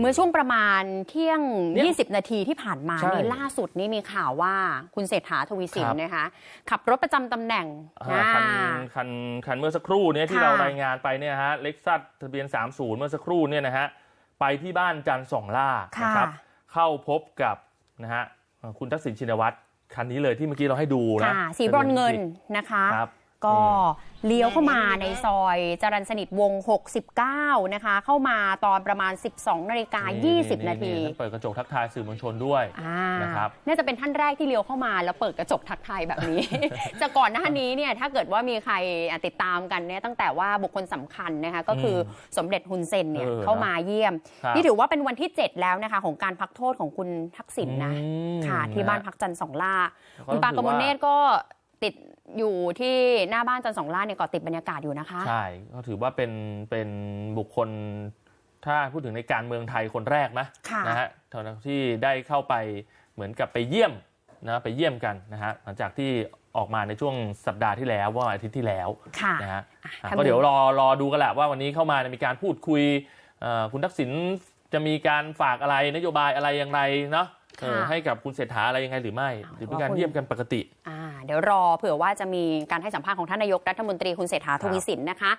เมื่อช่วงประมาณเที่ยงเนี่ย20 นาทีที่ผ่านมาใช่นี่ล่าสุดนี่มีข่าวว่าคุณเศรษฐาทวีสินครับนะคะ ขับรถประจำตำแหน่งอ่าคันอ่าคันคันเมื่อสักครู่เนี้ที่ค่ะเรารายงานไปเนี่ยฮะเล็กซัสทะเบียน 30 เมื่อสักครู่เนี่ยนะฮะไปที่บ้านจันทร์สองล่าค่ะนะครับเข้าพบกับนะฮะคุณทักษิณชินวัตรคันนี้เลยที่เมื่อกี้เราให้ดูนะค่ะสีบรอนเงินนะคะครับ ก็เลี้ยวเข้ามาในซอยจรัญสนิทวงศ์69 นะคะ เข้ามาตอนประมาณ 12นาฬิกา20 นาทีท่เปิดกระจกทักทายสื่อมวลชนด้วยอ่านะครับน่าจะเป็นท่านแรกที่เลี้ยวเข้ามาแล้วเปิดกระจกทักทายแบบนี้จากก่อนหน้านี้เนี่ยถ้าเกิดว่ามีใครอะติดตามกันเนี่ยตั้งแต่ว่าบุคคลสำคัญนะคะก็คืออสมเด็จฮุนเซนเนี่ยเออเข้ามาเยี่ยมครับนี่ถือว่าเป็นวันที่ 7 แล้วนะคะของการพักโทษของคุณทักษิณนะอืมค่ะที่บ้านนะฮะพักจันทร์สองล่าก็คุณปากถืกอมว่าลเนตรก็ ติดอยู่ที่หน้าบ้านจันทร์สองล่าเนี่ยก็ติดบรรยากาศอยู่นะคะ ใช่ก็ถือว่าเป็นเป็นบุคคลถ้าพูดถึงในการเมืองไทยคนแรกนะค่ะนะฮะเท่านั้นที่ได้เข้าไปเหมือนกับไปเยี่ยมนะไปเยี่ยมกันนะฮะหลังจากที่ออกมาในช่วงสัปดาห์ที่แล้วว่าอาทิตย์ที่แล้วค่ะนะฮะอะอะทำก็เดี๋ยวรอรอดูกันแหละว่าวันนี้เข้ามาเนี่ยมีการพูดคุยเอ่อคุณทักษิณจะมีการฝากอะไรนโยบายอะไรอย่างไรเนาะเออค่ะให้กับคุณเศรษฐาอะไรยังไงหรือไม่เอาหรือเป็นการว่าคุณเยี่ยมกันปกติอ่า เดี๋ยวรอเผื่อว่าจะมีการให้สัมภาษณ์ของท่านนายกรัฐมนตรีคุณเศรษฐาทวีสินนะคะ